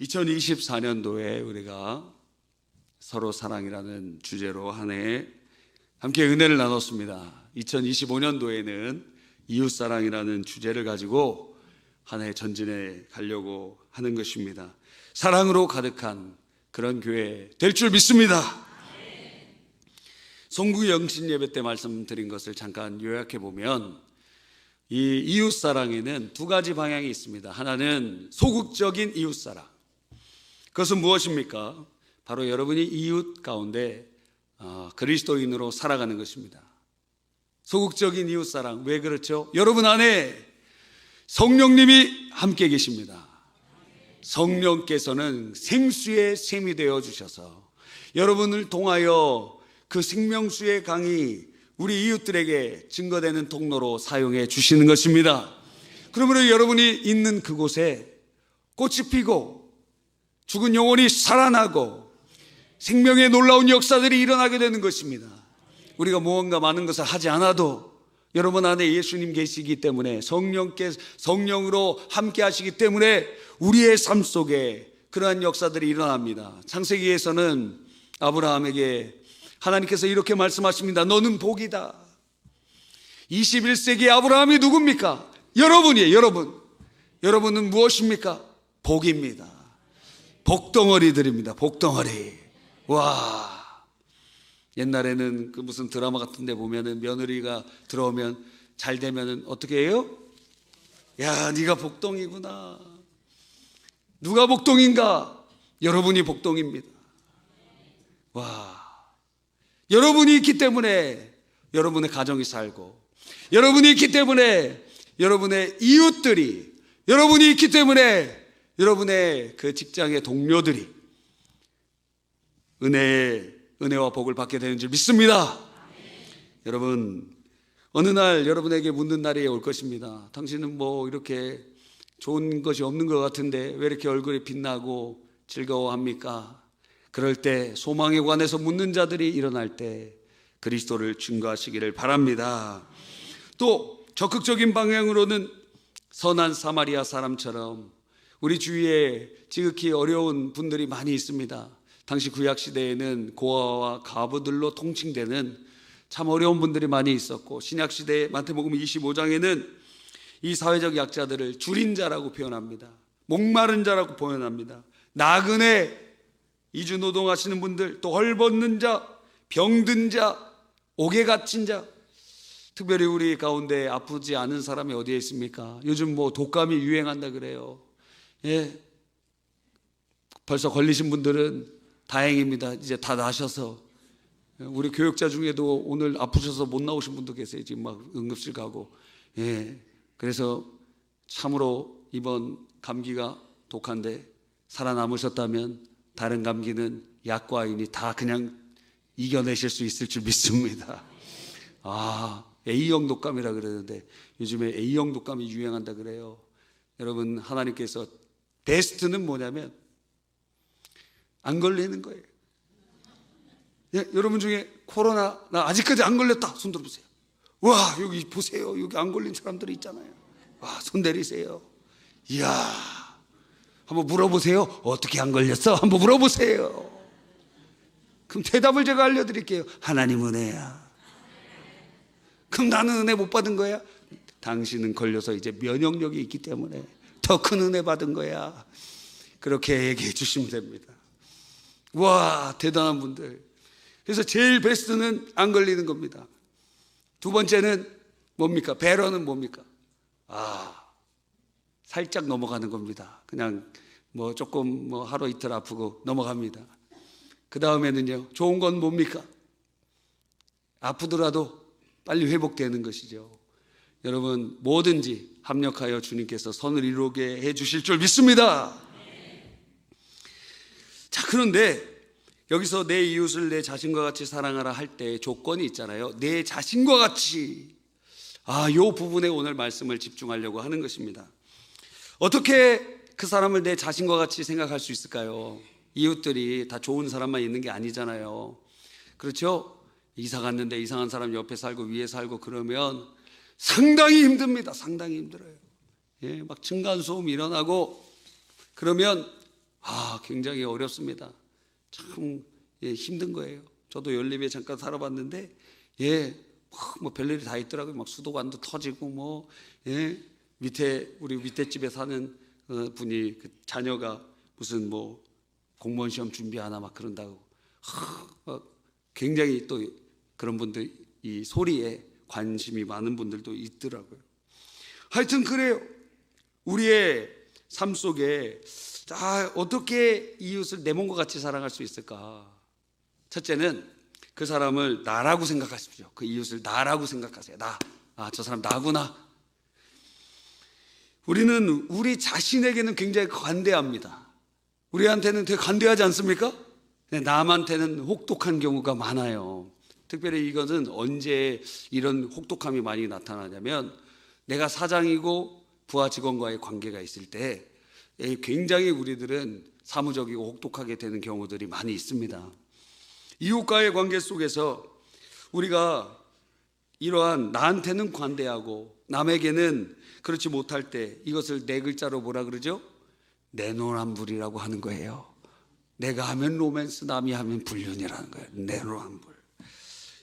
2024년도에 우리가 서로 사랑이라는 주제로 한 해 함께 은혜를 나눴습니다. 2025년도에는 이웃 사랑이라는 주제를 가지고 한 해 전진해 가려고 하는 것입니다. 사랑으로 가득한 그런 교회 될 줄 믿습니다. 송구 영신 예배 때 말씀드린 것을 잠깐 요약해 보면 이 이웃 사랑에는 두 가지 방향이 있습니다. 하나는 소극적인 이웃 사랑. 그것은 무엇입니까? 바로 여러분이 이웃 가운데 어, 그리스도인으로 살아가는 것입니다. 소극적인 이웃 사랑. 왜 그렇죠? 여러분 안에 성령님이 함께 계십니다. 성령께서는 생수의 샘이 되어 주셔서 여러분을 통하여 그 생명수의 강이 우리 이웃들에게 증거되는 통로로 사용해 주시는 것입니다. 그러므로 여러분이 있는 그곳에 꽃이 피고 죽은 영혼이 살아나고 생명의 놀라운 역사들이 일어나게 되는 것입니다. 우리가 무언가 많은 것을 하지 않아도 여러분 안에 예수님 계시기 때문에 성령께 성령으로 함께 하시기 때문에 우리의 삶 속에 그러한 역사들이 일어납니다. 창세기에서는 아브라함에게 하나님께서 이렇게 말씀하십니다. 너는 복이다. 21세기 아브라함이 누굽니까? 여러분이에요, 여러분. 여러분은 무엇입니까? 복입니다. 복덩어리들입니다. 복덩어리. 와. 옛날에는 그 무슨 드라마 같은 데 보면은 며느리가 들어오면 잘 되면은 어떻게 해요? 야, 네가 복덩이구나. 누가 복덩인가? 여러분이 복덩입니다. 와. 여러분이 있기 때문에 여러분의 가정이 살고 여러분이 있기 때문에 여러분의 이웃들이 여러분이 있기 때문에 여러분의 그 직장의 동료들이 은혜의 은혜와 복을 받게 되는 줄 믿습니다. 여러분 어느 날 여러분에게 묻는 날이 올 것입니다. 당신은 뭐 이렇게 좋은 것이 없는 것 같은데 왜 이렇게 얼굴이 빛나고 즐거워합니까? 그럴 때 소망에 관해서 묻는 자들이 일어날 때 그리스도를 증거하시기를 바랍니다. 또 적극적인 방향으로는 선한 사마리아 사람처럼 우리 주위에 지극히 어려운 분들이 많이 있습니다. 당시 구약 시대에는 고아와 가부들로 통칭되는 참 어려운 분들이 많이 있었고 신약 시대 마태복음 25장에는 이 사회적 약자들을 줄인 자라고 표현합니다. 목마른 자라고 표현합니다. 나그네 이주 노동하시는 분들, 또 헐벗는 자, 병든 자, 옥에 갇힌 자, 특별히 우리 가운데 아프지 않은 사람이 어디에 있습니까? 요즘 뭐 독감이 유행한다 그래요. 예. 벌써 걸리신 분들은 다행입니다. 이제 다 나셔서. 우리 교육자 중에도 오늘 아프셔서 못 나오신 분도 계세요. 지금 막 응급실 가고. 예. 그래서 참으로 이번 감기가 독한데 살아남으셨다면 다른 감기는 약과 아인이 다 그냥 이겨내실 수 있을 줄 믿습니다. 아, A형 독감이라 그러는데 요즘에 A형 독감이 유행한다 그래요. 여러분, 하나님께서 베스트는 뭐냐면 안 걸리는 거예요. 예, 여러분 중에 코로나 나 아직까지 안 걸렸다 손 들어보세요. 와 여기 보세요 여기 안 걸린 사람들이 있잖아요. 와 손 내리세요. 이야 한번 물어보세요. 어떻게 안 걸렸어? 한번 물어보세요. 그럼 대답을 제가 알려드릴게요. 하나님 은혜야. 그럼 나는 은혜 못 받은 거야? 당신은 걸려서 이제 면역력이 있기 때문에 더 큰 은혜 받은 거야. 그렇게 얘기해 주시면 됩니다. 와, 대단한 분들. 그래서 제일 베스트는 안 걸리는 겁니다. 두 번째는 뭡니까? 배러는 뭡니까? 아, 살짝 넘어가는 겁니다. 그냥 뭐 조금 뭐 하루 이틀 아프고 넘어갑니다. 그 다음에는요, 좋은 건 뭡니까? 아프더라도 빨리 회복되는 것이죠. 여러분, 뭐든지 합력하여 주님께서 선을 이루게 해 주실 줄 믿습니다. 자, 그런데 여기서 내 이웃을 내 자신과 같이 사랑하라 할 때 조건이 있잖아요. 내 자신과 같이. 아, 요 부분에 오늘 말씀을 집중하려고 하는 것입니다. 어떻게 그 사람을 내 자신과 같이 생각할 수 있을까요? 이웃들이 다 좋은 사람만 있는 게 아니잖아요. 그렇죠? 이사 갔는데 이상한 사람 옆에 살고 위에 살고 그러면 상당히 힘듭니다. 상당히 힘들어요. 예, 막 층간소음 일어나고 그러면 아, 굉장히 어렵습니다. 참 예, 힘든 거예요. 저도 연립에 잠깐 살아봤는데 예, 막 뭐 별일이 다 있더라고요. 막 수도관도 터지고 뭐 예, 밑에 우리 밑에 집에 사는 어, 분이 그 자녀가 무슨 뭐 공무원 시험 준비하나 막 그런다고 하, 어, 굉장히 또 그런 분들 이 소리에 관심이 많은 분들도 있더라고요. 하여튼 그래요. 우리의 삶 속에 자, 어떻게 이웃을 내 몸과 같이 사랑할 수 있을까? 첫째는 그 사람을 나라고 생각하십시오. 그 이웃을 나라고 생각하세요. 나. 아, 저 사람 나구나. 우리는 우리 자신에게는 굉장히 관대합니다. 우리한테는 되게 관대하지 않습니까? 네, 남한테는 혹독한 경우가 많아요. 특별히 이것은 언제 이런 혹독함이 많이 나타나냐면 내가 사장이고 부하 직원과의 관계가 있을 때 예, 굉장히 우리들은 사무적이고 혹독하게 되는 경우들이 많이 있습니다. 이웃과의 관계 속에서 우리가 이러한 나한테는 관대하고 남에게는 그렇지 못할 때 이것을 네 글자로 뭐라 그러죠? 내노란불이라고 하는 거예요. 내가 하면 로맨스, 남이 하면 불륜이라는 거예요. 내노란불.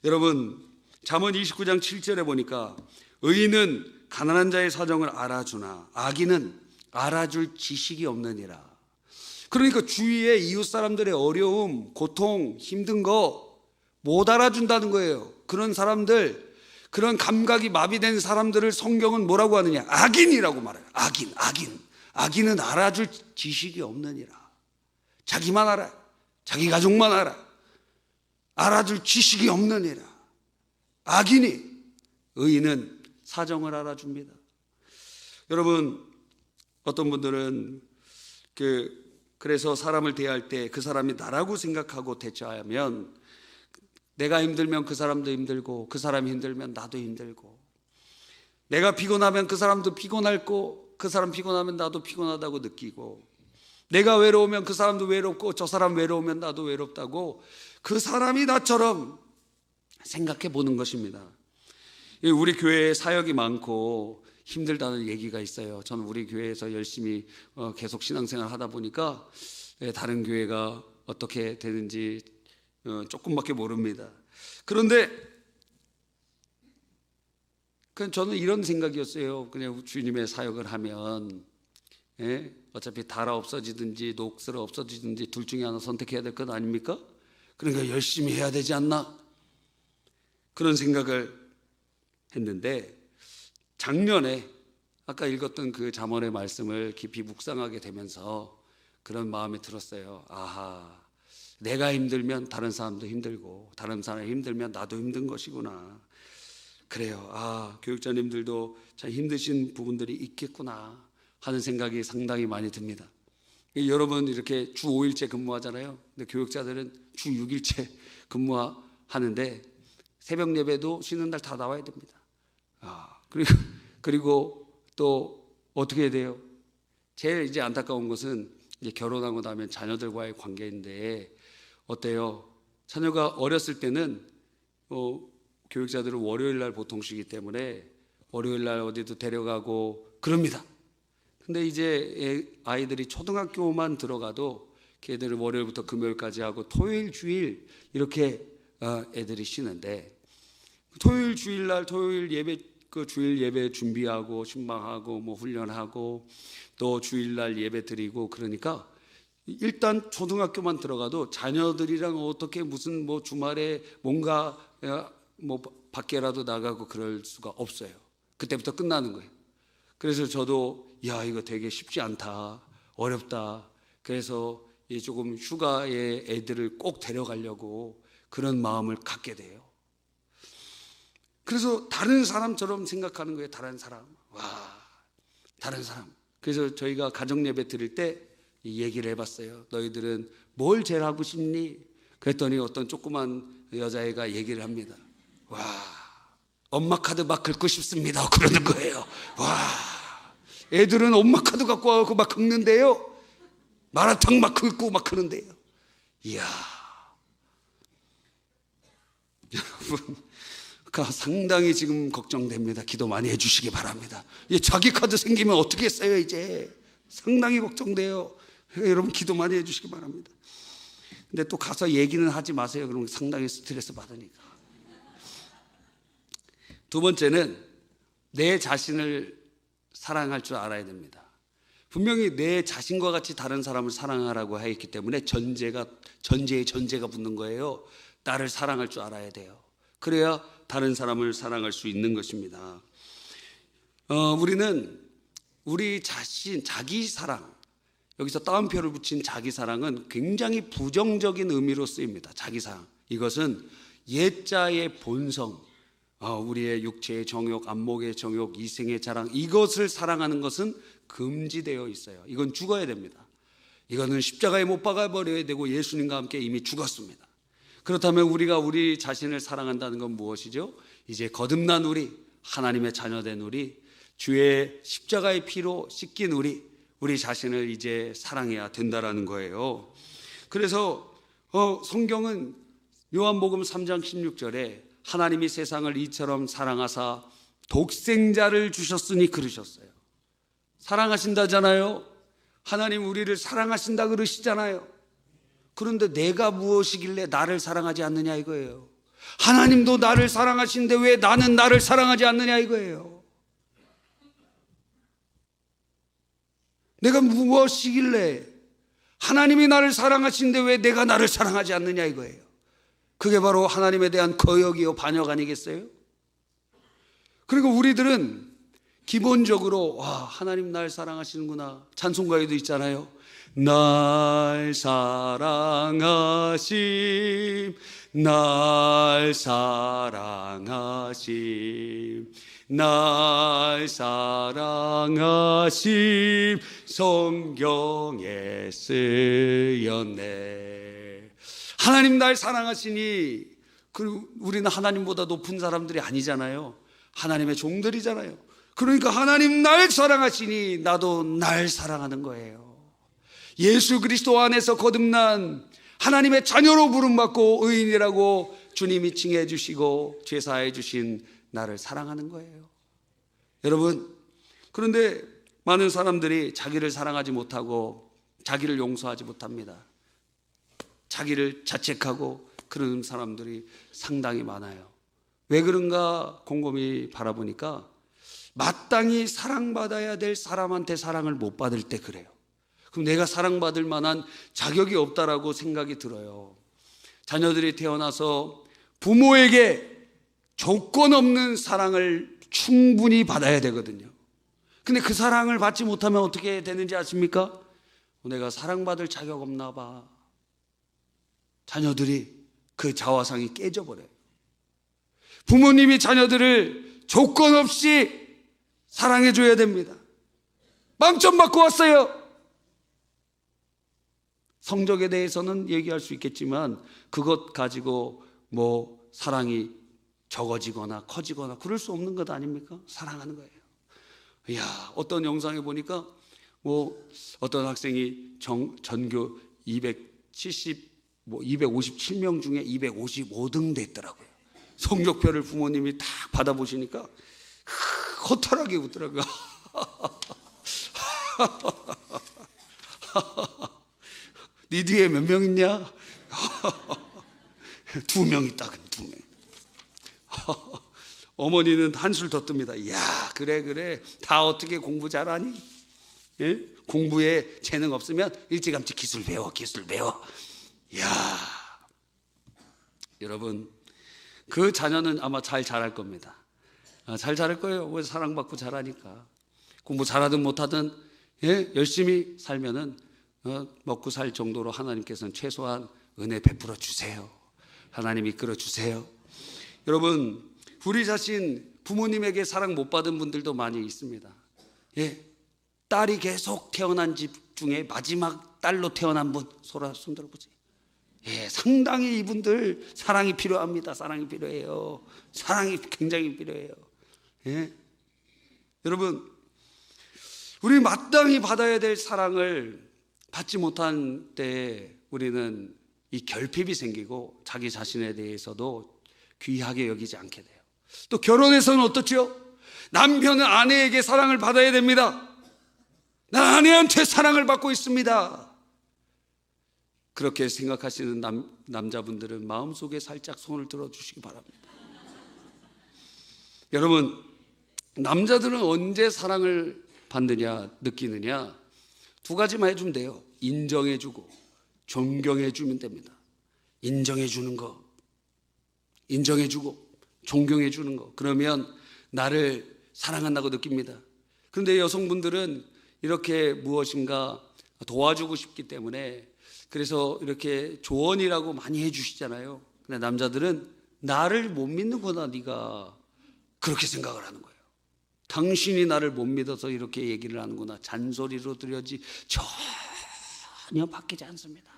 여러분, 잠언 29장 7절에 보니까 의인은 가난한 자의 사정을 알아주나 악인은 알아줄 지식이 없느니라. 그러니까 주위에 이웃 사람들의 어려움, 고통, 힘든 거 못 알아준다는 거예요. 그런 사람들, 그런 감각이 마비된 사람들을 성경은 뭐라고 하느냐? 악인이라고 말해요. 악인, 악인. 악인은 알아줄 지식이 없느니라. 자기만 알아. 자기 가족만 알아. 알아줄 지식이 없느니라. 악인이 의인은 사정을 알아줍니다. 여러분 어떤 분들은 그 그래서 사람을 대할 때 그 사람이 나라고 생각하고 대처하면 내가 힘들면 그 사람도 힘들고 그 사람이 힘들면 나도 힘들고 내가 피곤하면 그 사람도 피곤할고 그 사람 피곤하면 나도 피곤하다고 느끼고 내가 외로우면 그 사람도 외롭고 저 사람 외로우면 나도 외롭다고 그 사람이 나처럼 생각해 보는 것입니다. 우리 교회에 사역이 많고 힘들다는 얘기가 있어요. 저는 우리 교회에서 열심히 어, 계속 신앙생활 하다 보니까 예, 다른 교회가 어떻게 되는지 어, 조금밖에 모릅니다. 그런데 그냥 저는 이런 생각이었어요. 그냥 주님의 사역을 하면 예? 어차피 달아 없어지든지 녹슬어 없어지든지 둘 중에 하나 선택해야 될 것 아닙니까? 그러니까 열심히 해야 되지 않나? 그런 생각을 했는데 작년에 아까 읽었던 그 잠언의 말씀을 깊이 묵상하게 되면서 그런 마음이 들었어요. 아하, 내가 힘들면 다른 사람도 힘들고 다른 사람이 힘들면 나도 힘든 것이구나. 그래요. 아, 교육자님들도 참 힘드신 부분들이 있겠구나 하는 생각이 상당히 많이 듭니다. 여러분 이렇게 주 5일째 근무하잖아요. 근데 교육자들은 주 6일째 근무하는데 새벽 예배도 쉬는 날 다 나와야 됩니다. 아, 그리고 그리고 또 어떻게 돼요? 제일 이제 안타까운 것은 이제 결혼하고 나면 자녀들과의 관계인데 어때요? 자녀가 어렸을 때는 어, 교육자들은 월요일 날 보통 쉬기 때문에 월요일 날 어디도 데려가고 그럽니다. 근데 이제 아이들이 초등학교만 들어가도 걔들을 월요일부터 금요일까지 하고 토요일 주일 이렇게 어, 애들이 쉬는데 토요일 주일 날 토요일 예배 그 주일 예배 준비하고 신방하고 뭐 훈련하고 또 주일 날 예배 드리고 그러니까 일단 초등학교만 들어가도 자녀들이랑 어떻게 무슨 뭐 주말에 뭔가 뭐 밖에라도 나가고 그럴 수가 없어요. 그때부터 끝나는 거예요. 그래서 저도 야 이거 되게 쉽지 않다 어렵다. 그래서 조금 휴가에 애들을 꼭 데려가려고 그런 마음을 갖게 돼요. 그래서 다른 사람처럼 생각하는 거예요. 다른 사람. 와, 다른 사람. 그래서 저희가 가정 예배 드릴 때 얘기를 해봤어요. 너희들은 뭘 제일 하고 싶니? 그랬더니 어떤 조그만 여자애가 얘기를 합니다. 와, 엄마 카드 막 긁고 싶습니다. 그러는 거예요. 와, 애들은 엄마 카드 갖고 와서 막 긁는데요. 마라탕 막 긁고 막 그런데요. 이야. 여러분, 그 상당히 지금 걱정됩니다. 기도 많이 해주시기 바랍니다. 자기 카드 생기면 어떻게 써요 이제? 상당히 걱정돼요. 여러분 기도 많이 해주시기 바랍니다. 근데 또 가서 얘기는 하지 마세요. 그러면 상당히 스트레스 받으니까. 두 번째는 내 자신을 사랑할 줄 알아야 됩니다. 분명히 내 자신과 같이 다른 사람을 사랑하라고 했기 때문에 전제가 전제에 전제가 붙는 거예요. 나를 사랑할 줄 알아야 돼요. 그래야 다른 사람을 사랑할 수 있는 것입니다. 어, 우리는 우리 자신 자기 사랑 여기서 따옴표를 붙인 자기 사랑은 굉장히 부정적인 의미로 쓰입니다. 자기 사랑 이것은 옛자의 본성, 어, 우리의 육체의 정욕, 안목의 정욕, 이생의 자랑 이것을 사랑하는 것은 금지되어 있어요. 이건 죽어야 됩니다. 이거는 십자가에 못 박아 버려야 되고 예수님과 함께 이미 죽었습니다. 그렇다면 우리가 우리 자신을 사랑한다는 건 무엇이죠? 이제 거듭난 우리, 하나님의 자녀된 우리, 주의 십자가의 피로 씻긴 우리, 우리 자신을 이제 사랑해야 된다라는 거예요. 그래서 어, 성경은 요한복음 3장 16절에 하나님이 세상을 이처럼 사랑하사 독생자를 주셨으니 그러셨어요. 사랑하신다잖아요. 하나님 우리를 사랑하신다 그러시잖아요. 그런데 내가 무엇이길래 나를 사랑하지 않느냐 이거예요. 하나님도 나를 사랑하시는데 왜 나는 나를 사랑하지 않느냐 이거예요. 내가 무엇이길래 하나님이 나를 사랑하시는데 왜 내가 나를 사랑하지 않느냐 이거예요. 그게 바로 하나님에 대한 거역이요 반역 아니겠어요? 그리고 우리들은 기본적으로 와 하나님 날 사랑하시는구나 찬송가에도 있잖아요. 날 사랑하심 날 사랑하심 날 사랑하심 성경에 쓰였네 하나님 날 사랑하시니 그 우리는 하나님보다 높은 사람들이 아니잖아요 하나님의 종들이잖아요 그러니까 하나님 날 사랑하시니 나도 날 사랑하는 거예요 예수 그리스도 안에서 거듭난 하나님의 자녀로 부름받고 의인이라고 주님이 칭해 주시고 제사해 주신 나를 사랑하는 거예요. 여러분, 그런데 많은 사람들이 자기를 사랑하지 못하고 자기를 용서하지 못합니다. 자기를 자책하고 그런 사람들이 상당히 많아요. 왜 그런가 곰곰이 바라보니까 마땅히 사랑받아야 될 사람한테 사랑을 못 받을 때 그래요. 그럼 내가 사랑받을 만한 자격이 없다라고 생각이 들어요. 자녀들이 태어나서 부모에게 조건 없는 사랑을 충분히 받아야 되거든요. 근데 그 사랑을 받지 못하면 어떻게 되는지 아십니까? 내가 사랑받을 자격 없나 봐. 자녀들이 그 자화상이 깨져버려요. 부모님이 자녀들을 조건 없이 사랑해줘야 됩니다. 빵점 받고 왔어요. 성적에 대해서는 얘기할 수 있겠지만 그것 가지고 뭐 사랑이 적어지거나 커지거나 그럴 수 없는 것 아닙니까? 사랑하는 거예요. 이야, 어떤 영상에 보니까 뭐 어떤 학생이 정, 전교 270, 뭐 257명 중에 255등 됐더라고요. 성적표를 부모님이 딱 받아보시니까 허탈하게 웃더라고요. 네 뒤에 몇 명 있냐? 두 명 있다, 두 명. 어머니는 한술 더 뜹니다. 야, 그래, 그래. 다 어떻게 공부 잘하니? 예? 공부에 재능 없으면 일찌감치 기술 배워, 기술 배워. 야, 여러분, 그 자녀는 아마 잘 자랄 겁니다. 아, 잘 자랄 거예요. 왜 사랑받고 잘하니까. 공부 잘하든 못하든 예? 열심히 살면은 어, 먹고 살 정도로 하나님께서는 최소한 은혜 베풀어 주세요. 하나님 이끌어 주세요. 여러분, 우리 자신 부모님에게 사랑 못 받은 분들도 많이 있습니다. 예. 딸이 계속 태어난 집 중에 마지막 딸로 태어난 분, 소라 손 들어 보세요. 예, 상당히 이분들 사랑이 필요합니다. 사랑이 필요해요. 사랑이 굉장히 필요해요. 예. 여러분, 우리 마땅히 받아야 될 사랑을 받지 못한 때에 우리는 이 결핍이 생기고 자기 자신에 대해서도 귀하게 여기지 않게 돼요. 또 결혼에서는 어떻죠? 남편은 아내에게 사랑을 받아야 됩니다. 난 아내한테 사랑을 받고 있습니다. 그렇게 생각하시는 남, 남자분들은 마음속에 살짝 손을 들어주시기 바랍니다. 여러분, 남자들은 언제 사랑을 받느냐, 느끼느냐, 두 가지만 해주면 돼요. 인정해주고, 존경해주면 됩니다. 인정해주는 거, 인정해주고, 존경해주는 거. 그러면 나를 사랑한다고 느낍니다. 그런데 여성분들은 이렇게 무엇인가 도와주고 싶기 때문에 그래서 이렇게 조언이라고 많이 해주시잖아요. 근데 남자들은 나를 못 믿는구나, 네가 그렇게 생각을 하는 거예요. 당신이 나를 못 믿어서 이렇게 얘기를 하는구나. 잔소리로 들여지 전혀 바뀌지 않습니다.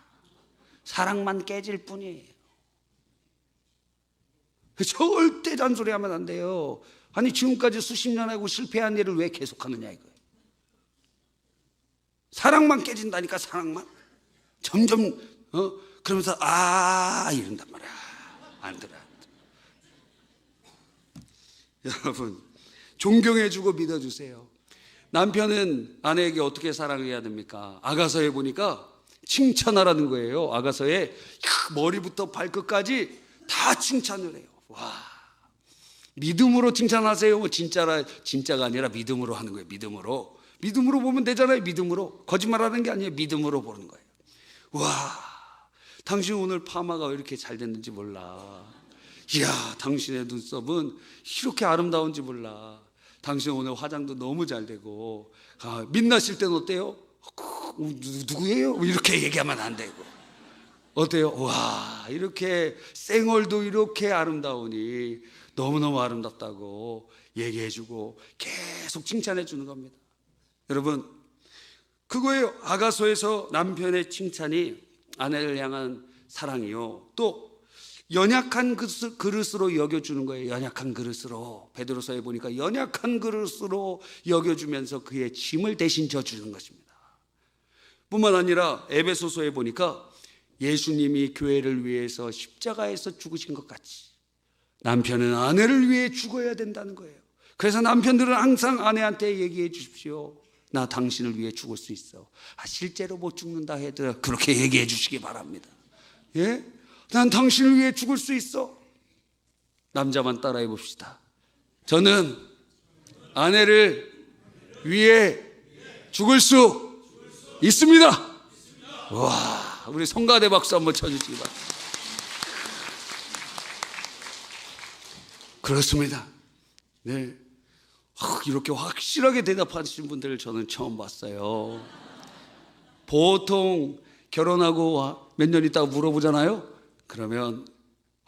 사랑만 깨질 뿐이에요. 절대 잔소리하면 안 돼요. 아니 지금까지 수십 년 하고 실패한 일을 왜 계속하느냐 이거예요. 사랑만 깨진다니까 사랑만 점점 어 그러면서 아 이런단 말이야 안 들어. 안 들어. 여러분 존경해주고 믿어주세요. 남편은 아내에게 어떻게 사랑해야 됩니까? 아가서에 보니까 칭찬하라는 거예요. 아가서에 머리부터 발끝까지 다 칭찬을 해요. 와. 믿음으로 칭찬하세요. 뭐 진짜라 진짜가 아니라 믿음으로 하는 거예요. 믿음으로. 믿음으로 보면 되잖아요. 믿음으로. 거짓말하는 게 아니에요. 믿음으로 보는 거예요. 와. 당신 오늘 파마가 왜 이렇게 잘 됐는지 몰라. 이야, 당신의 눈썹은 이렇게 아름다운지 몰라. 당신 오늘 화장도 너무 잘 되고 아, 민낯일 때는 어때요? 어, 누- 누구예요? 뭐 이렇게 얘기하면 안 되고 어때요? 와 이렇게 쌩얼도 이렇게 아름다우니 너무너무 아름답다고 얘기해주고 계속 칭찬해주는 겁니다 여러분 그거예요 아가소에서 남편의 칭찬이 아내를 향한 사랑이요 또 연약한 그릇- 그릇으로 여겨주는 거예요. 연약한 그릇으로 베드로서에 보니까 연약한 그릇으로 여겨주면서 그의 짐을 대신 져주는 것입니다. 뿐만 아니라 에베소서에 보니까 예수님이 교회를 위해서 십자가에서 죽으신 것 같이 남편은 아내를 위해 죽어야 된다는 거예요. 그래서 남편들은 항상 아내한테 얘기해 주십시오. 나 당신을 위해 죽을 수 있어. 아, 실제로 못 죽는다 해도 그렇게 얘기해 주시기 바랍니다. 예? 난 당신을 위해 죽을 수 있어. 남자만 따라해 봅시다. 저는 아내를 위해 죽을 수 있습니다. 와, 우리 성가대 박수 한번 쳐주시기 바랍니다. 그렇습니다. 네. 아, 이렇게 확실하게 대답하시는 분들을 저는 처음 봤어요. 보통 결혼하고 몇 년 있다가 물어보잖아요. 그러면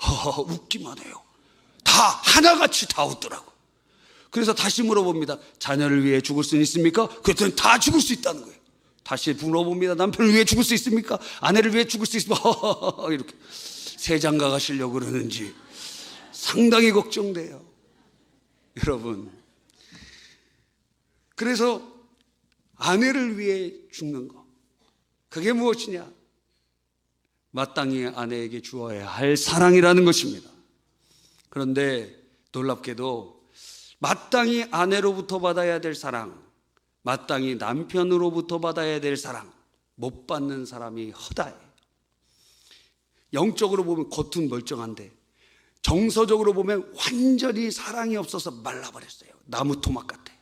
허허 웃기만 해요. 다 하나같이 다 웃더라고. 그래서 다시 물어봅니다. 자녀를 위해 죽을 수 있습니까? 그랬더니 다 죽을 수 있다는 거예요. 다시 물어봅니다. 남편을 위해 죽을 수 있습니까? 아내를 위해 죽을 수 있습니까? 허허허 이렇게 새 장가 가시려고 그러는지 상당히 걱정돼요. 여러분. 그래서 아내를 위해 죽는 거. 그게 무엇이냐? 마땅히 아내에게 주어야 할 사랑이라는 것입니다. 그런데 놀랍게도 마땅히 아내로부터 받아야 될 사랑, 마땅히 남편으로부터 받아야 될 사랑, 못 받는 사람이 허다해요. 영적으로 보면 겉은 멀쩡한데 정서적으로 보면 완전히 사랑이 없어서 말라버렸어요. 나무 토막 같아요.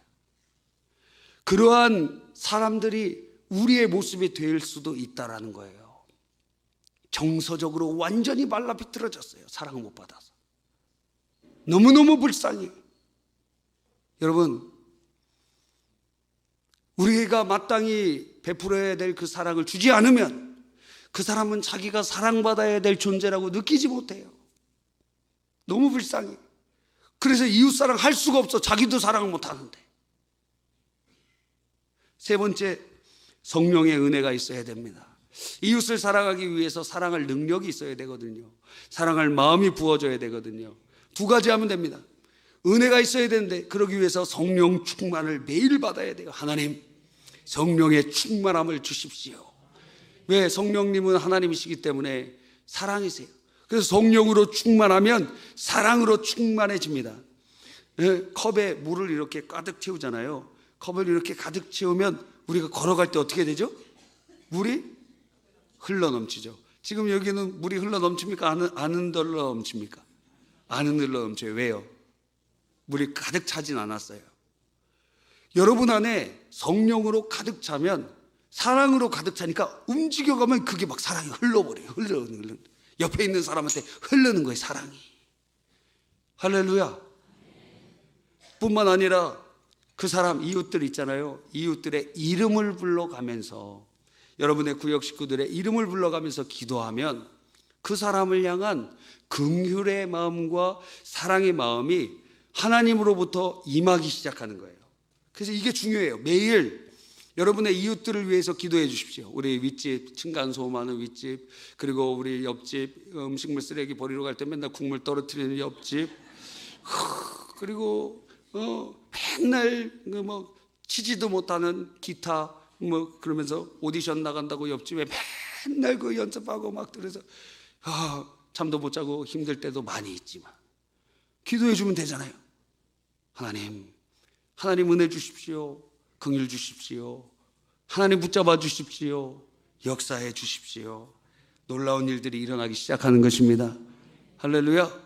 그러한 사람들이 우리의 모습이 될 수도 있다라는 거예요. 정서적으로 완전히 말라 비틀어졌어요. 사랑을 못 받아서. 너무너무 불쌍해요. 여러분, 우리가 마땅히 베풀어야 될 그 사랑을 주지 않으면 그 사람은 자기가 사랑받아야 될 존재라고 느끼지 못해요. 너무 불쌍해. 그래서 이웃 사랑 할 수가 없어. 자기도 사랑을 못 하는데. 세 번째, 성령의 은혜가 있어야 됩니다. 이웃을 사랑하기 위해서 사랑할 능력이 있어야 되거든요. 사랑할 마음이 부어져야 되거든요. 두 가지 하면 됩니다. 은혜가 있어야 되는데 그러기 위해서 성령 충만을 매일 받아야 돼요. 하나님, 성령의 충만함을 주십시오. 왜 성령님은 하나님이시기 때문에 사랑이세요. 그래서 성령으로 충만하면 사랑으로 충만해집니다. 예, 컵에 물을 이렇게 가득 채우잖아요. 컵을 이렇게 가득 채우면 우리가 걸어갈 때 어떻게 되죠? 물이 흘러 넘치죠. 지금 여기는 물이 흘러 넘칩니까? 안, 안 흘러 넘칩니까? 안 흘러 넘쳐요. 왜요? 물이 가득 차진 않았어요. 여러분 안에 성령으로 가득 차면 사랑으로 가득 차니까 움직여가면 그게 막 사랑이 흘러버려요. 흘러, 흘러. 옆에 있는 사람한테 흐르는 거예요. 사랑이. 할렐루야. 뿐만 아니라 그 사람 이웃들 있잖아요. 이웃들의 이름을 불러가면서 여러분의 구역 식구들의 이름을 불러가면서 기도하면 그 사람을 향한 긍휼의 마음과 사랑의 마음이 하나님으로부터 임하기 시작하는 거예요. 그래서 이게 중요해요. 매일 여러분의 이웃들을 위해서 기도해 주십시오. 우리 윗집 층간 소음 많은 윗집 그리고 우리 옆집 음식물 쓰레기 버리러 갈 때 맨날 국물 떨어뜨리는 옆집 그리고 어 맨날 그뭐 치지도 못하는 기타 뭐 그러면서 오디션 나간다고 옆집에 맨날 그 연습하고 막 그래서 아 잠도 못 자고 힘들 때도 많이 있지만 기도해 주면 되잖아요. 하나님 하나님 은혜 주십시오. 긍휼 주십시오. 하나님 붙잡아 주십시오. 역사해 주십시오. 놀라운 일들이 일어나기 시작하는 것입니다. 할렐루야.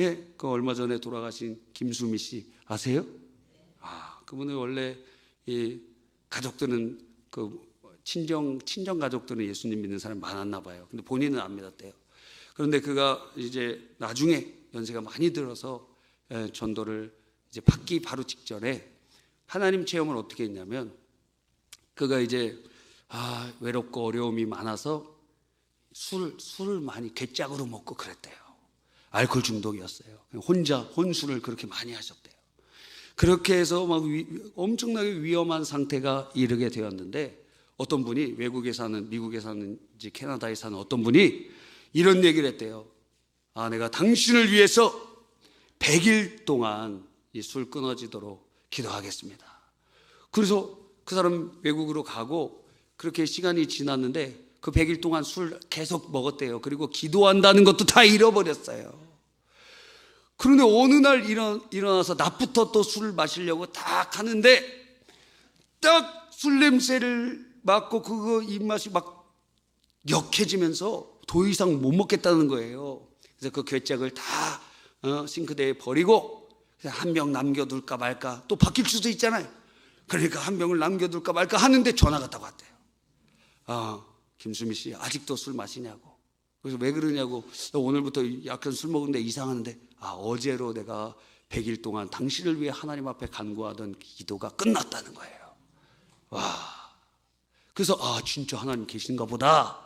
예, 그 얼마 전에 돌아가신 김수미 씨 아세요? 아, 그분은 원래 이 가족들은 그 친정 친정 가족들은 예수님 믿는 사람 많았나 봐요. 근데 본인은 안 믿었대요. 그런데 그가 이제 나중에 연세가 많이 들어서 예, 전도를 이제 받기 바로 직전에 하나님 체험을 어떻게 했냐면 그가 이제 아, 외롭고 어려움이 많아서 술 술을 많이 괴짝으로 먹고 그랬대요. 알코올 중독이었어요. 혼자 혼술을 그렇게 많이 하셨대요. 그렇게 해서 막 위, 엄청나게 위험한 상태가 이르게 되었는데 어떤 분이 외국에 사는 미국에 사는지 캐나다에 사는 어떤 분이 이런 얘기를 했대요. 아, 내가 당신을 위해서 100일 동안 이 술 끊어지도록 기도하겠습니다. 그래서 그 사람 외국으로 가고 그렇게 시간이 지났는데 그 100일 동안 술 계속 먹었대요. 그리고 기도한다는 것도 다 잃어버렸어요. 그런데 어느 날 일어, 일어나서 낮부터 또 술을 마시려고 딱 하는데 딱 술 냄새를 맡고 그거 입맛이 막 역해지면서 더 이상 못 먹겠다는 거예요. 그래서 그 괴짝을 다 어, 싱크대에 버리고 한 병 남겨둘까 말까 또 바뀔 수도 있잖아요. 그러니까 한 병을 남겨둘까 말까 하는데 전화가 딱 왔대요. 아, 김수미 씨 아직도 술 마시냐고. 그래서 왜 그러냐고 오늘부터 약간 술 먹는데 이상하는데 아 어제로 내가 100일 동안 당신을 위해 하나님 앞에 간구하던 기도가 끝났다는 거예요. 와. 그래서 아 진짜 하나님 계신가 보다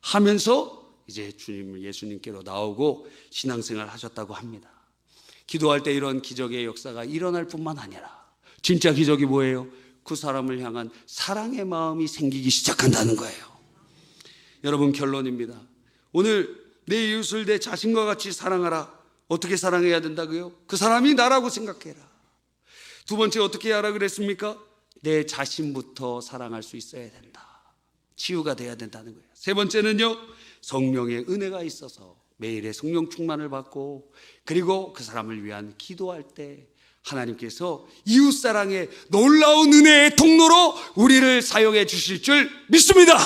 하면서 이제 주님 예수님께로 나오고 신앙생활 하셨다고 합니다. 기도할 때 이런 기적의 역사가 일어날 뿐만 아니라 진짜 기적이 뭐예요? 그 사람을 향한 사랑의 마음이 생기기 시작한다는 거예요. 여러분 결론입니다. 오늘 내 이웃을 내 자신과 같이 사랑하라. 어떻게 사랑해야 된다고요? 그 사람이 나라고 생각해라. 두 번째 어떻게 하라 그랬습니까? 내 자신부터 사랑할 수 있어야 된다. 치유가 돼야 된다는 거예요. 세 번째는요. 성령의 은혜가 있어서 매일의 성령 충만을 받고 그리고 그 사람을 위한 기도할 때 하나님께서 이웃 사랑의 놀라운 은혜의 통로로 우리를 사용해 주실 줄 믿습니다.